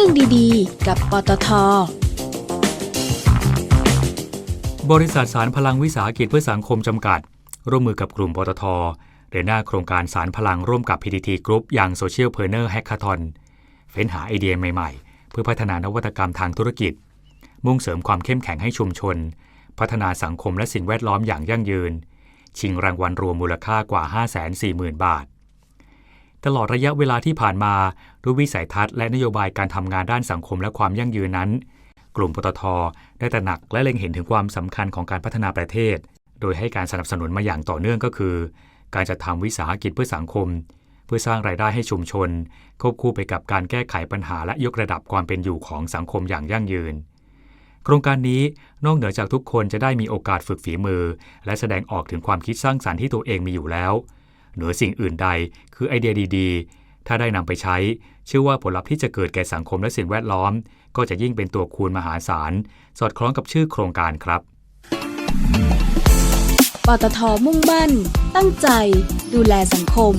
รื่องดีๆ กับปตท บริษัทสารพลังวิสาหกิจเพื่อสังคมจำกัด ร่วมมือกับกลุ่มปตทเดินหน้าโครงการสารพลังร่วมกับ PTT Group อย่าง Social p r e n e u r Hackathon เฟ้นหาไอเดียใหม่ๆ เพื่อพัฒนานวัตกรรมทางธุรกิจ มุ่งเสริมความเข้มแข็งให้ชุมชน พัฒนาสังคมและสิ่งแวดล้อมอย่างยั่งยืน ชิงรางวัลรวมมูลค่ากว่า 540,000 บาท ตลอดระยะเวลาที่ผ่านมาด้วยวิสัยทัศน์และนโยบายการทำงานด้านสังคมและความยั่งยืนนั้น กลุ่มปตท ได้ตระหนักและเล็งเห็นถึงความสำคัญของการพัฒนาประเทศ โดยให้การสนับสนุนมาอย่างต่อเนื่องก็คือ การจัดทำวิสาหกิจเพื่อสังคม เพื่อสร้างรายได้ให้ชุมชน ควบคู่ไปกับการแก้ไขปัญหาและยกระดับความเป็นอยู่ของสังคมอย่างยั่งยืน โครงการนี้นอกเหนือจากทุกคนจะได้มีโอกาสฝึกฝีมือ และแสดงออกถึงความคิดสร้างสรรค์ที่ตัวเองมีอยู่แล้ว เหนือสิ่งอื่นใด คือไอเดียดีๆ ถ้าได้นำไปใช้ เชื่อว่าผลลัพธ์ที่จะเกิดแก่สังคมและสิ่งแวดล้อม ก็จะยิ่งเป็นตัวคูณมหาศาล สอดคล้องกับชื่อโครงการครับ ปตทมุ่งมั่น ตั้งใจ ดูแลสังคม